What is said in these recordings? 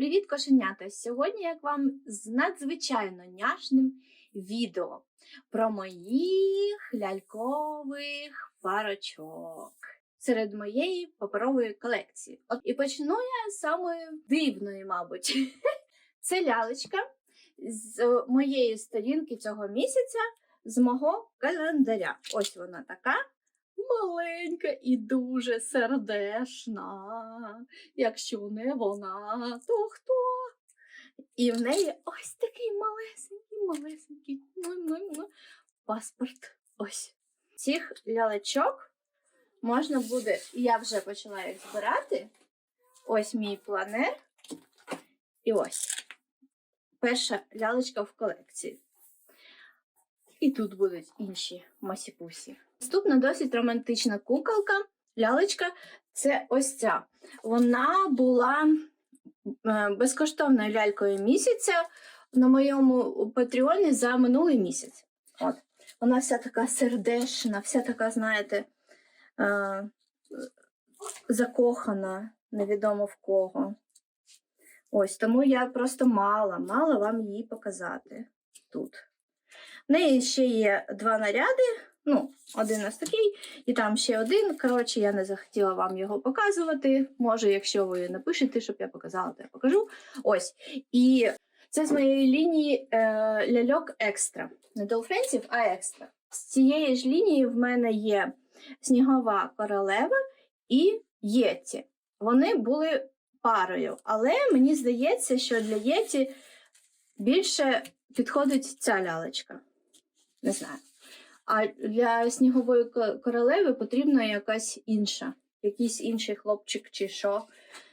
Привіт, кошенята! Сьогодні я к вам з надзвичайно няшним відео про моїх лялькових парочок серед моєї паперової колекції. От і почну я з самої дивної, мабуть. Це лялечка з моєї сторінки цього місяця, з мого календаря. Ось вона така. Маленька і дуже сердешна. Якщо не вона, то хто? І в неї ось такий малесенький, малесенький паспорт. Ось. Цих лялечок можна буде, я вже почала їх збирати. Ось мій планер. І ось перша лялечка в колекції. І тут будуть інші масіпусі. Наступна досить романтична куколка, лялечка це ось ця. Вона була е, безкоштовною лялькою місяця на моєму патреоні за минулий місяць. От. Вона вся така сердешна, вся така, знаєте, е, закохана, невідомо в кого. Ось тому я просто мала, мала вам її показати тут. В неї ще є два наряди. Ну, один ось такий, і там ще один. Коротше, я не захотіла вам його показувати. Може, якщо ви напишете, щоб я показала, то я покажу. Ось. І це з моєї лінії е, ляльок екстра. Не Dolphinів, а екстра. З цієї ж лінії в мене є снігова королева і Єті. Вони були парою, але мені здається, що для Єті більше підходить ця лялечка. Не знаю. А для снігової королеви потрібна якась інша, якийсь інший хлопчик чи що,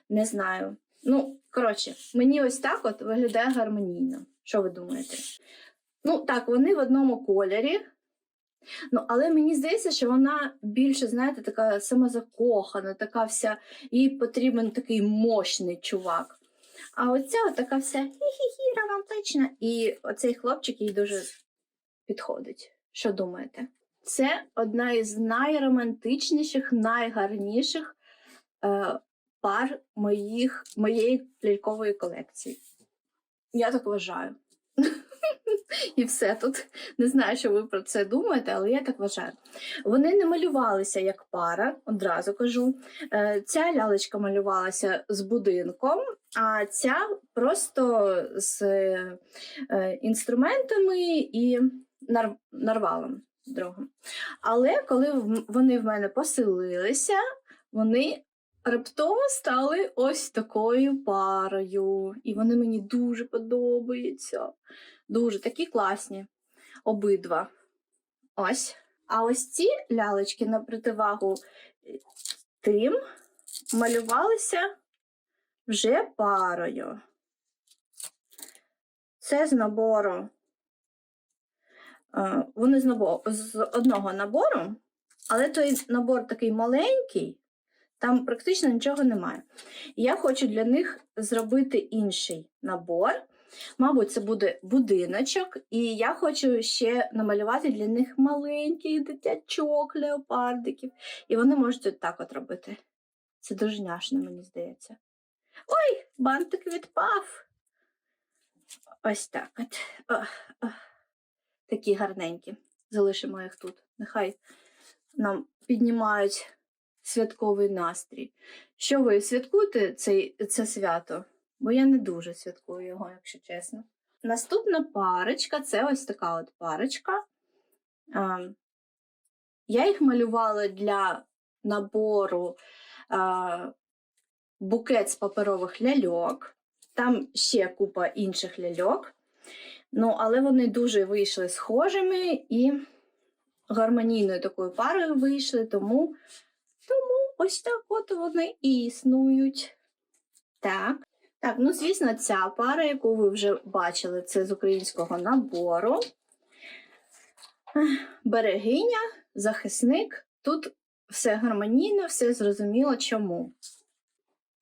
не знаю. Ну, коротше, мені ось так от виглядає гармонійно. Що ви думаєте? Ну, так, вони в одному кольорі. Ну, але мені здається, що вона більше, знаєте, така самозакохана, така вся, їй потрібен такий мощний чувак. А оця така вся хі-хі-хі, романтична. І оцей хлопчик їй дуже підходить. Що думаєте? Це одна із найромантичніших, найгарніших е, пар моїх, моєї лялькової колекції. Я так вважаю. І все тут. Не знаю, що ви про це думаєте, але я так вважаю. Вони не малювалися як пара, одразу кажу. Е, ця лялечка малювалася з будинком, а ця просто з е, інструментами і нар... нарвалом другом. Але коли вони в мене поселилися, вони раптово стали ось такою парою. І вони мені дуже подобаються. Дуже такі класні обидва. Ось. А ось ці лялечки на противагу тим малювалися вже парою. Це з набору Е, вони з, з одного набору, але той набор такий маленький, там практично нічого немає. я хочу для них зробити інший набор. Мабуть, це буде будиночок, і я хочу ще намалювати для них маленьких дитячок, леопардиків. І вони можуть так от робити. Це дуже няшно, мені здається. Ой, бантик відпав. Ось так от. О, о такі гарненькі. Залишимо їх тут. Нехай нам піднімають святковий настрій. Що ви святкуєте цей, це свято? Бо я не дуже святкую його, якщо чесно. Наступна парочка це ось така от парочка. Я їх малювала для набору букет з паперових ляльок. Там ще купа інших ляльок. Ну, але вони дуже вийшли схожими і гармонійною такою парою вийшли, тому тому ось так от вони і існують. Так. Так, ну, звісно, ця пара, яку ви вже бачили, це з українського набору. Берегиня, захисник. Тут все гармонійно, все зрозуміло чому.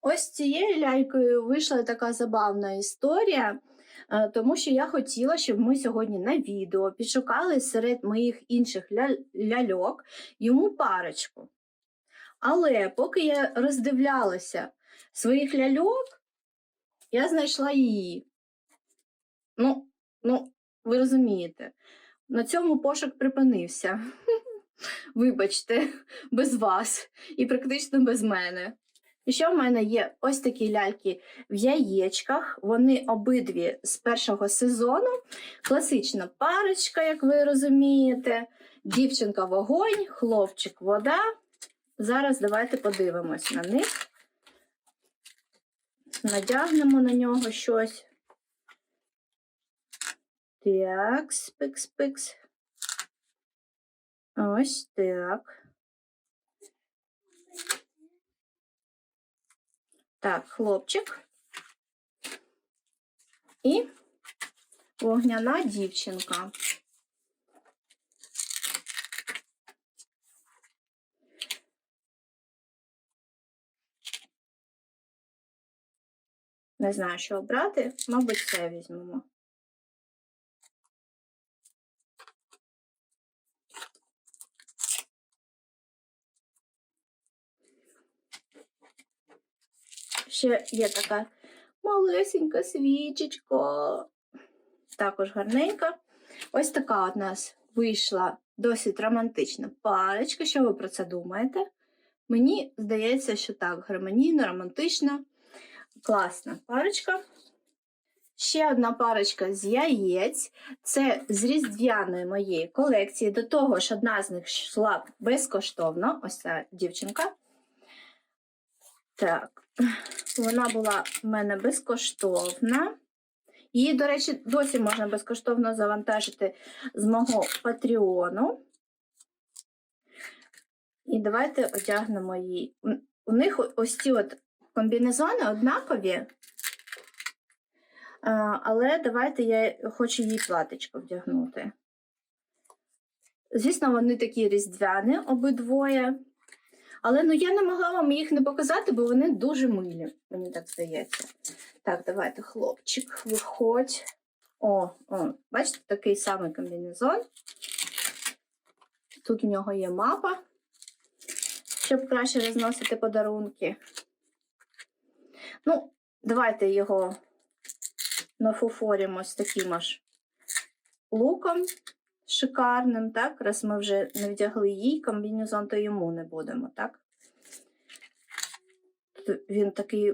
Ось цією лялькою вийшла така забавна історія. Е, тому що я хотіла, щоб ми сьогодні на відео підшукали серед моїх інших ляльок йому парочку. Але поки я роздивлялася своїх ляльок, я знайшла її. Ну, ну, ви розумієте, на цьому пошук припинився. Вибачте, без вас і практично без мене. І ще в мене є ось такі ляльки в яєчках. Вони обидві з першого сезону. Класична парочка, як ви розумієте. Дівчинка вогонь, хлопчик вода. Зараз давайте подивимось на них. Надягнемо на нього щось. Так, спикс-пикс. Ось так. Так, хлопчик. І вогняна дівчинка. Не знаю, що обрати, мабуть, це візьмемо. Ще є така малесенька свічечка. Також гарненька. Ось така от нас вийшла досить романтична парочка. Що ви про це думаєте? Мені здається, що так, гармонійно, романтична, класна парочка. Ще одна парочка з яєць. Це з різдвяної моєї колекції. До того ж, одна з них йшла безкоштовно. Ось ця дівчинка. Так, вона була в мене безкоштовна. Її, до речі, досі можна безкоштовно завантажити з мого Патреону. І давайте одягнемо її. У- них ось ці от комбінезони однакові. Але давайте я хочу їй платочку вдягнути. Звісно, вони такі різдвяні обидвоє. Але ну, я не могла вам їх не показати, бо вони дуже милі, мені так здається. Так, давайте, хлопчик, виходь. О, о, бачите, такий самий комбінезон. Тут в нього є мапа, щоб краще розносити подарунки. Ну, давайте його нафуфоримо з таким аж луком шикарним, так? Раз ми вже не вдягли їй комбінезон, то йому не будемо, так? Він такий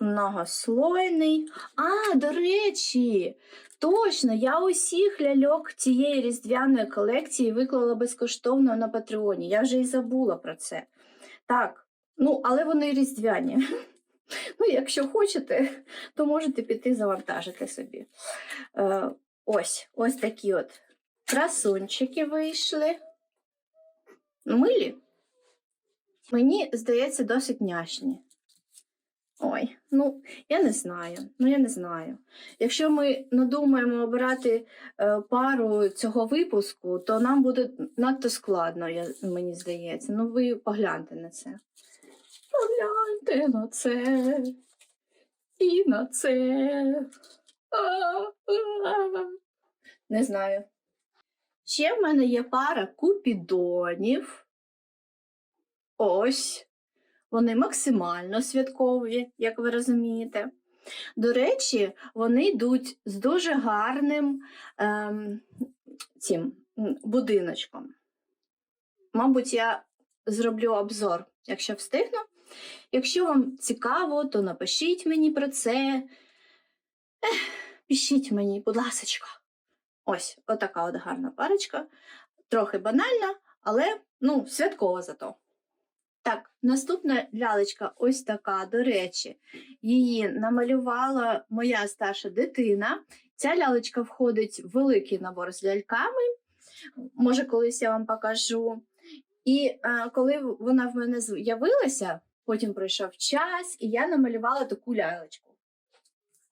многослойний. А, до речі, точно, я усіх ляльок цієї різдвяної колекції виклала безкоштовно на Патреоні. Я вже і забула про це. Так, ну, але вони різдвяні. Ну, якщо хочете, то можете піти завантажити собі. Е, ось, ось такі от красунчики вийшли. Милі. Мені здається, досить няшні. Ой, ну, я не знаю. Ну, я не знаю. Якщо ми надумаємо обирати е, пару цього випуску, то нам буде надто складно, я, мені здається. Ну, ви погляньте на це. Погляньте на це. І на це. А-а-а. Не знаю. Ще в мене є пара купідонів. Ось. Вони максимально святкові, як ви розумієте. До речі, вони йдуть з дуже гарним ем, цим будиночком. Мабуть, я зроблю обзор, якщо встигну. Якщо вам цікаво, то напишіть мені про це. Ех, пишіть мені, будь ласочка. Ось, отака от гарна парочка. Трохи банальна, але ну, святкова зато. Так, наступна лялечка ось така, до речі, її намалювала моя старша дитина. Ця лялечка входить в великий набор з ляльками. Може, колись я вам покажу. І е, коли вона в мене з'явилася, потім пройшов час, і я намалювала таку лялечку.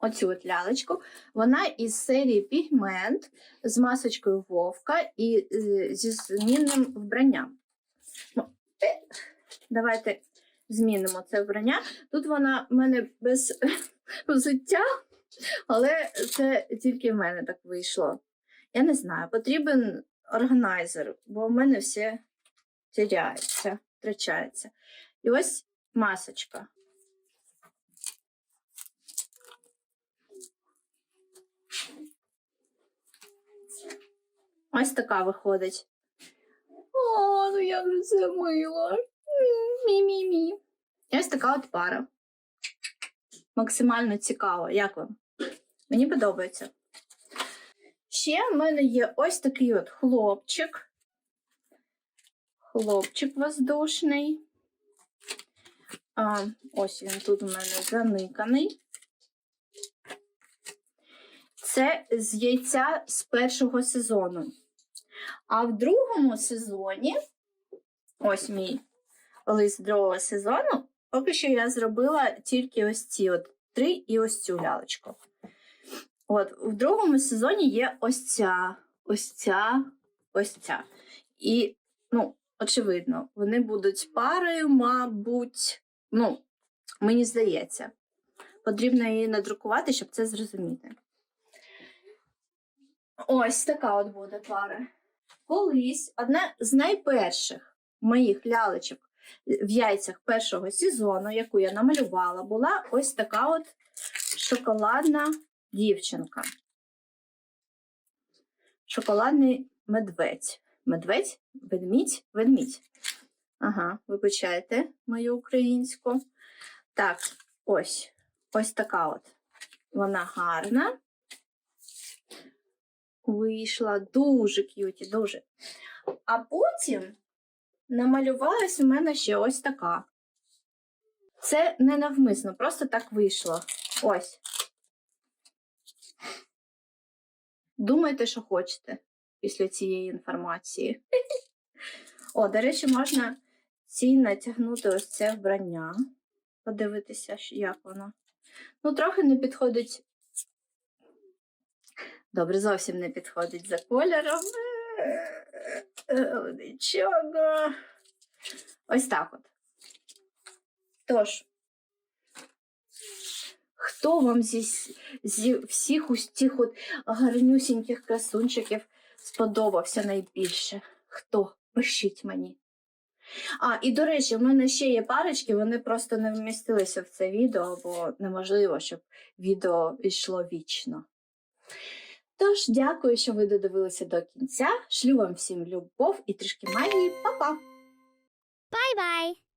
Оцю от лялечку. Вона із серії Пігмент з масочкою вовка і е, зі змінним вбранням. Е, Давайте змінимо це вбрання. Тут вона в мене без взуття, але це тільки в мене так вийшло. Я не знаю, потрібен органайзер, бо в мене все теряється, втрачається. І ось масочка. Ось така виходить. О, ну як же це мило. Мі-мі-мі. Ось така от пара. Максимально цікаво. Як вам? Мені подобається. Ще в мене є ось такий от хлопчик. Хлопчик воздушний. А, ось він тут у мене заниканий. Це з яйця з першого сезону. А в другому сезоні, ось мій лист другого сезону, поки що я зробила тільки ось ці от три і ось цю лялечку. От, в другому сезоні є ось ця, ось ця, ось ця. І, ну, очевидно, вони будуть парою, мабуть, ну, мені здається. Потрібно її надрукувати, щоб це зрозуміти. Ось така от буде пара. Колись одна з найперших моїх лялечок в яйцях першого сезону, яку я намалювала, була ось така от шоколадна дівчинка. Шоколадний медведь. Медведь? Ведмідь? Ведмідь. Ага, вибачайте мою українську. Так, ось. Ось така от. Вона гарна. Вийшла дуже к'юті, дуже. А потім намалювалась у мене ще ось така. Це не навмисно, просто так вийшло. Ось. Думайте, що хочете після цієї інформації. О, до речі, можна цій натягнути ось це вбрання. Подивитися, як воно. Ну, трохи не підходить. Добре, зовсім не підходить за кольором. Е, Нічого. Ось так от. Тож, хто вам зі, зі всіх ось цих от гарнюсіньких красунчиків сподобався найбільше? Хто? Пишіть мені. А, і до речі, в мене ще є парочки, вони просто не вмістилися в це відео, бо неможливо, щоб відео йшло вічно. Тож, дякую, що ви додивилися до кінця. Шлю вам всім любов і трішки магії. Па-па! Bye.